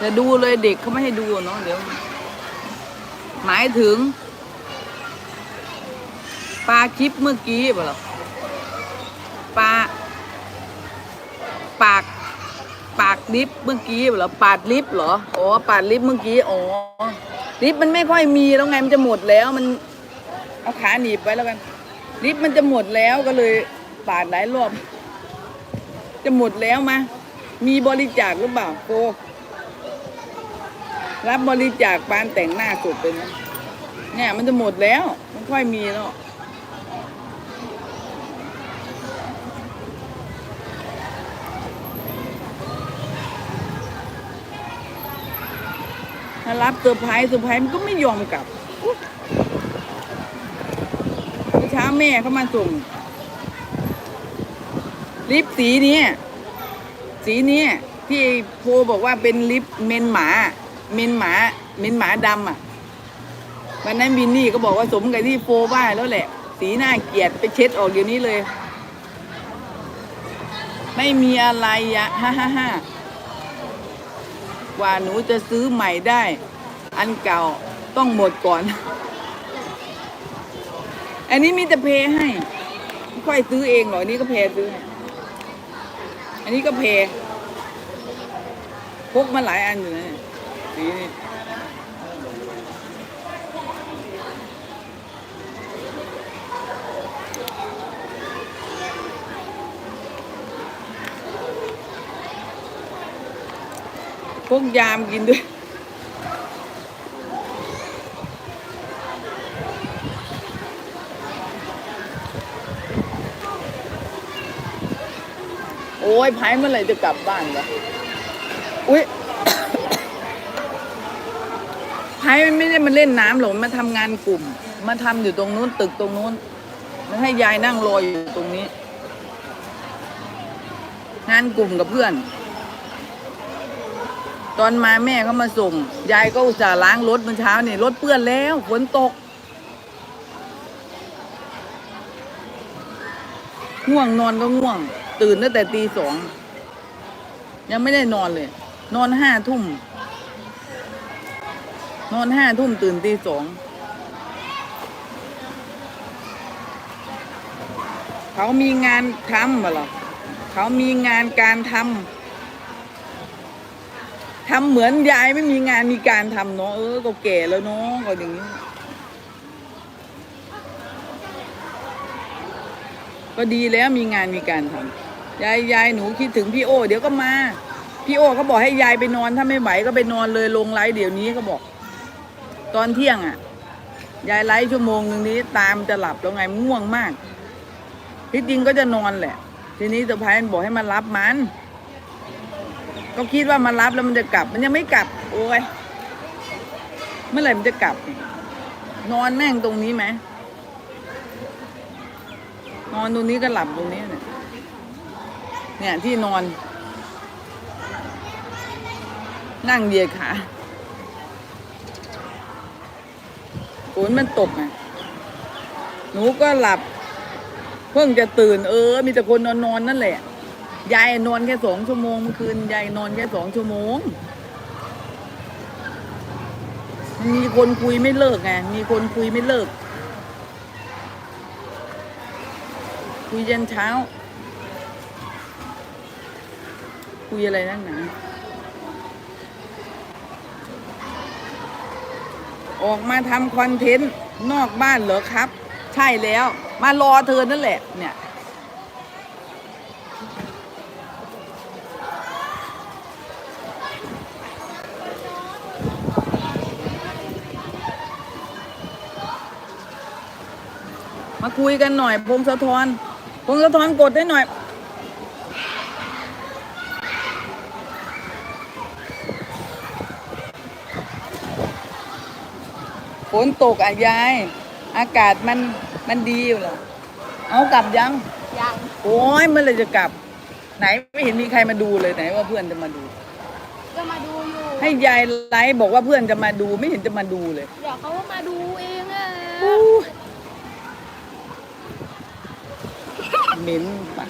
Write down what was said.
จะดูเลยเด็กเขาไม่ให้ดูเนาะเดี๋ยว หมายถึง ปลาคลิปเมื่อกี้เปล่าปลาปาก ปากลิฟเมื่อกี้เหรอปาดลิฟเหรออ๋อปาดลิฟเมื่อกี้อ๋อลิฟมันไม่ค่อยมีแล้วไงมันจะหมดแล้วมัน เอาขาหนีบไว้แล้วกันลิฟมันจะหมดแล้วก็เลยปาดหลายรอบ จะหมดแล้วมามีบริจาคหรือเปล่าโก รับบริจาคปานแต่งหน้าสุดเป็นไหมเนี่ยมันจะหมดแล้วมันค่อยมีแล้วถ้ารับเซอร์ไพรส์เซอร์ไพรส์มันก็ไม่ยอมกลับเช้าแม่เขามาส่งลิปสีนี้สีนี้ที่โพบอกว่าเป็นลิปเมนหมา เมนหมาเมนหมาดำอะวันนั้นบินนี่ก็บอกว่าสมกับที่โฟว่าแล้วแหละ สีหน้าเกลียดไปเช็ดออกเดี๋ยวนี้เลย ไม่มีอะไรอะฮ่าฮ่าฮ่ากว่าหนูจะซื้อใหม่ได้ อันเก่าต้องหมดก่อน อันนี้มีแต่เพย์ให้ ค่อยซื้อเองหรออันนี้ก็เพย์ซื้อ อันนี้ก็เพย์พกมาหลายอันอยู่นะเนี่ย สีนี่พกยามกินด้วยโอ้ยไพ่เมื่อไหร่จะกลับบ้านวะอุ้ย ไพ่มันไม่ได้มาเล่นน้ำหรอกมันมาทำงานกลุ่ม มาทำอยู่ตรงนู้นตึกตรงนู้น มันให้ยายนั่งรออยู่ตรงนี้ งานกลุ่มกับเพื่อน ตอนมาแม่เขามาส่ง ยายก็อุตส่าห์ล้างรถเมื่อเช้านี่รถเปื้อนแล้วฝนตกง่วงนอนก็ง่วง ตื่นตั้งแต่ตีสอง ยังไม่ได้นอนเลย นอนห้าทุ่ม นอนห้าทุ่มตื่นตีสองเขามีงานทำเหรอเขามีงานการทำทำเหมือนยายไม่มีงานมีการทำเนาะเออก็แก่แล้วเนาะก็อย่างนี้ ก็ดีแล้วมีงานมีการทำยายยายหนูคิดถึงพี่โอเดี๋ยวก็มาพี่โอเขาบอกให้ยายไปนอนถ้าไม่ไหวก็ไปนอนเลยลงไลฟ์เดี๋ยวนี้เขาบอก ตอนเที่ยงอะ ยายไลฟ์ชั่วโมงหนึ่งนี้ตามจะหลับแล้วไงง่วงมากที่จริงก็จะนอนแหละ ทีนี้สะพายบอกให้มารับมัน ก็คิดว่ามารับแล้วมันจะกลับ มันยังไม่กลับ โอ้ยเมื่อไหร่มันจะกลับ นอนแม่งตรงนี้ไหมนอนตรงนี้ก็หลับตรงนี้เนี่ยเนี่ยที่นอน นั่งเยียดขา ฝนมันตกไงหนูก็หลับ เพิ่งจะตื่นเออ มีแต่คนนอนนอนนั่นแหละ ยายนอนแค่สองชั่วโมงเมื่อคืนยายนอนแค่สองชั่วโมง มีคนคุยไม่เลิกไง มีคนคุยไม่เลิก คุยยันเช้า คุยอะไรนั่งหนา ออกมาทำคอนเทนต์นอกบ้านเหรอครับ ใช่แล้ว มารอเธอนั่นแหละ เนี่ยมาคุยกันหน่อยพงศธรพงศธรกดให้หน่อย นตกอะยาย อากาศมันมันดีอยู่เหรอเอากลับยัง ยังโอ้ยเมื่อไหรจะกลับ ไหนไม่เห็นมีใครมาดูเลยไหนว่าเพื่อนจะมาดูก็มาดูอยู่ ให้ยายไลฟ์บอกว่าเพื่อนจะมาดูไม่เห็นจะมาดูเลย เดี๋ยวเขาก็มาดูเองอะอู้ยเหม็นปะ